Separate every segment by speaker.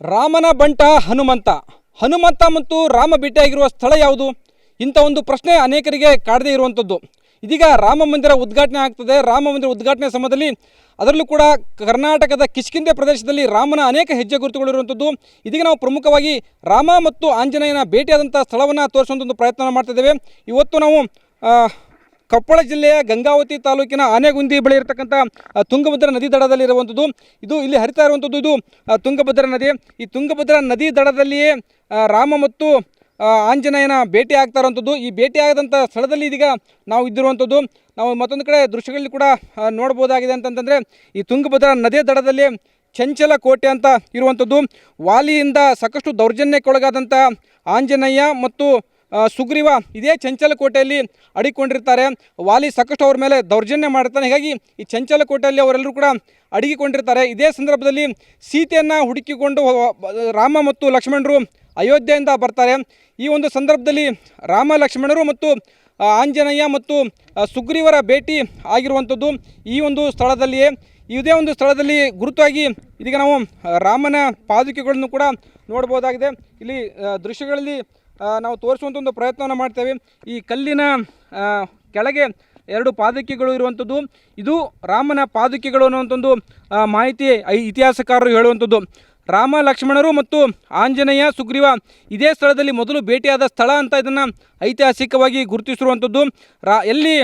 Speaker 1: ರಾಮನ ಬಂಟ ಹನುಮಂತ. ಹನುಮಂತ ಮತ್ತು ರಾಮ ಭೇಟಿಯಾಗಿರುವ ಸ್ಥಳ ಯಾವುದು? ಇಂಥ ಒಂದು ಪ್ರಶ್ನೆ ಅನೇಕರಿಗೆ ಕಾಡದೇ ಇರುವಂಥದ್ದು. ಇದೀಗ ರಾಮ ಮಂದಿರ ಉದ್ಘಾಟನೆ ಆಗ್ತದೆ. ರಾಮ ಮಂದಿರ ಉದ್ಘಾಟನೆ ಸಮಯದಲ್ಲಿ ಅದರಲ್ಲೂ ಕೂಡ ಕರ್ನಾಟಕದ ಕಿಷ್ಕಿಂದೆ ಪ್ರದೇಶದಲ್ಲಿ ರಾಮನ ಅನೇಕ ಹೆಜ್ಜೆ ಗುರುತುಗಳಿರುವಂಥದ್ದು. ಇದೀಗ ನಾವು ಪ್ರಮುಖವಾಗಿ ರಾಮ ಮತ್ತು ಆಂಜನೇಯನ ಭೇಟಿಯಾದಂಥ ಸ್ಥಳವನ್ನು ತೋರಿಸುವಂಥ ಒಂದು ಪ್ರಯತ್ನ ಮಾಡ್ತಿದ್ದೇವೆ ಇವತ್ತು ನಾವು ಕೊಪ್ಪಳ ಜಿಲ್ಲೆಯ ಗಂಗಾವತಿ ತಾಲೂಕಿನ ಆನೆಗುಂದಿ ಬಳಿ ಇರತಕ್ಕಂಥ ತುಂಗಭದ್ರಾ ನದಿ ದಡದಲ್ಲಿ ಇರುವಂಥದ್ದು ಇದು ಇಲ್ಲಿ ಹರಿತಾ ಇರುವಂಥದ್ದು ಇದು ತುಂಗಭದ್ರಾ ನದಿ. ಈ ತುಂಗಭದ್ರಾ ನದಿ ದಡದಲ್ಲಿಯೇ ರಾಮ ಮತ್ತು ಆಂಜನೇಯನ ಭೇಟಿ ಆಗ್ತಾ ಇರುವಂಥದ್ದು ಈ ಭೇಟಿ ಆಗದಂಥ ಸ್ಥಳದಲ್ಲಿ ಇದೀಗ ನಾವು ಇದ್ದಿರುವಂಥದ್ದು ನಾವು ಮತ್ತೊಂದು ಕಡೆ ದೃಶ್ಯಗಳಲ್ಲಿ ಕೂಡ ನೋಡ್ಬೋದಾಗಿದೆ ಅಂತಂತಂದರೆ, ಈ ತುಂಗಭದ್ರಾ ನದಿ ದಡದಲ್ಲಿ ಚಂಚಲ ಕೋಟೆ ಅಂತ ಇರುವಂಥದ್ದು ವಾಲಿಯಿಂದ ಸಾಕಷ್ಟು ದೌರ್ಜನ್ಯಕ್ಕೊಳಗಾದಂಥ ಆಂಜನೇಯ ಮತ್ತು ಸುಗ್ರೀವ ಇದೇ ಚಂಚಲಕೋಟೆಯಲ್ಲಿ ಅಡಿಕೊಂಡಿರ್ತಾರೆ. ವಾಲಿ ಸಾಕಷ್ಟು ಅವ್ರ ಮೇಲೆ ದೌರ್ಜನ್ಯ ಮಾಡ್ತಾನೆ ಹೀಗಾಗಿ ಈ ಚಂಚಲಕೋಟೆಯಲ್ಲಿ ಅವರೆಲ್ಲರೂ ಕೂಡ ಅಡಗಿಕೊಂಡಿರ್ತಾರೆ. ಇದೇ ಸಂದರ್ಭದಲ್ಲಿ ಸೀತೆಯನ್ನು ಹುಡುಕಿಕೊಂಡು ರಾಮ ಮತ್ತು ಲಕ್ಷ್ಮಣರು ಅಯೋಧ್ಯೆಯಿಂದ ಬರ್ತಾರೆ. ಈ ಒಂದು ಸಂದರ್ಭದಲ್ಲಿ ರಾಮ, ಲಕ್ಷ್ಮಣರು ಮತ್ತು ಆಂಜನೇಯ ಮತ್ತು ಸುಗ್ರೀವರ ಭೇಟಿ ಆಗಿರುವಂಥದ್ದು ಈ ಒಂದು ಸ್ಥಳದಲ್ಲಿಯೇ. ಇದೇ ಒಂದು ಸ್ಥಳದಲ್ಲಿ ಗುರುತಾಗಿ ಇದೀಗ ನಾವು ರಾಮನ ಪಾದುಕೆಗಳನ್ನು ಕೂಡ ನೋಡ್ಬೋದಾಗಿದೆ ಇಲ್ಲಿ ದೃಶ್ಯಗಳಲ್ಲಿ ನಾವು ತೋರಿಸುವಂಥ ಒಂದು ಪ್ರಯತ್ನವನ್ನು ಮಾಡ್ತೇವೆ. ಈ ಕಲ್ಲಿನ ಕೆಳಗೆ ಎರಡು ಪಾದುಕೆಗಳು ಇರುವಂಥದ್ದು ಇದು ರಾಮನ ಪಾದುಕೆಗಳು ಅನ್ನುವಂಥದ್ದು ಮಾಹಿತಿ ಇತಿಹಾಸಕಾರರು ಹೇಳುವಂಥದ್ದು ರಾಮ, ಲಕ್ಷ್ಮಣರು ಮತ್ತು ಆಂಜನೇಯ, ಸುಗ್ರೀವ ಇದೇ ಸ್ಥಳದಲ್ಲಿ ಮೊದಲು ಭೇಟಿಯಾದ ಸ್ಥಳ ಅಂತ ಇದನ್ನು ಐತಿಹಾಸಿಕವಾಗಿ ಗುರುತಿಸಿರುವಂಥದ್ದು ರಾ, ಎಲ್ಲಿ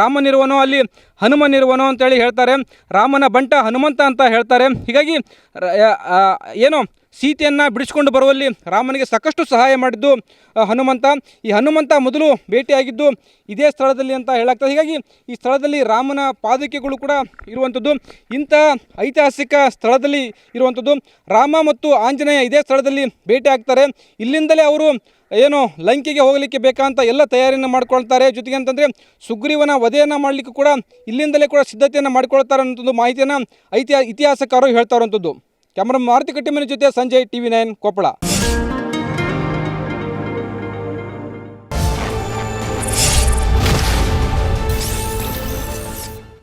Speaker 1: ರಾಮನಿರುವನೋ ಅಲ್ಲಿ ಹನುಮನಿರುವನೋ ಅಂತೇಳಿ ಹೇಳ್ತಾರೆ. ರಾಮನ ಬಂಟ ಹನುಮಂತ ಅಂತ ಹೇಳ್ತಾರೆ. ಹೀಗಾಗಿ ಏನು ಸೀತೆಯನ್ನು ಬಿಡಿಸ್ಕೊಂಡು ಬರುವಲ್ಲಿ ರಾಮನಿಗೆ ಸಾಕಷ್ಟು ಸಹಾಯ ಮಾಡಿದ್ದು ಹನುಮಂತ. ಈ ಹನುಮಂತ ಮೊದಲು ಭೇಟಿಯಾಗಿದ್ದು ಇದೇ ಸ್ಥಳದಲ್ಲಿ ಅಂತ ಹೇಳಾಗ್ತದೆ ಹೀಗಾಗಿ ಈ ಸ್ಥಳದಲ್ಲಿ ರಾಮನ ಪಾದಕೆಗಳು ಕೂಡ ಇರುವಂಥದ್ದು. ಇಂಥ ಐತಿಹಾಸಿಕ ಸ್ಥಳದಲ್ಲಿ ಇರುವಂಥದ್ದು. ರಾಮ ಮತ್ತು ಆಂಜನೇಯ ಇದೇ ಸ್ಥಳದಲ್ಲಿ ಭೇಟಿ ಆಗ್ತಾರೆ. ಇಲ್ಲಿಂದಲೇ ಅವರು ಏನು ಲಂಕೆಗೆ ಹೋಗಲಿಕ್ಕೆ ಬೇಕಂತ ಎಲ್ಲ ತಯಾರಿಯನ್ನು ಮಾಡ್ಕೊಳ್ತಾರೆ. ಜೊತೆಗೆ ಅಂತಂದರೆ ಸುಗ್ರೀವನ ವಧೆಯನ್ನು ಮಾಡಲಿಕ್ಕೂ ಕೂಡ ಇಲ್ಲಿಂದಲೇ ಕೂಡ ಸಿದ್ಧತೆಯನ್ನು ಮಾಡಿಕೊಳ್ತಾರೆ ಅನ್ನೋದೊಂದು ಮಾಹಿತಿಯನ್ನು ಐತಿಹಾಸ ಇತಿಹಾಸಕಾರರು ಹೇಳ್ತಾ ಇರುವಂಥದ್ದು. ಕ್ಯಾಮರಾ ಮಾರುತಿ ಕಟ್ಟಿಮನೆ ಜೊತೆ ಸಂಜಯ್ ಟಿವಿ ನೈನ್ ಕೊಪ್ಪಳ.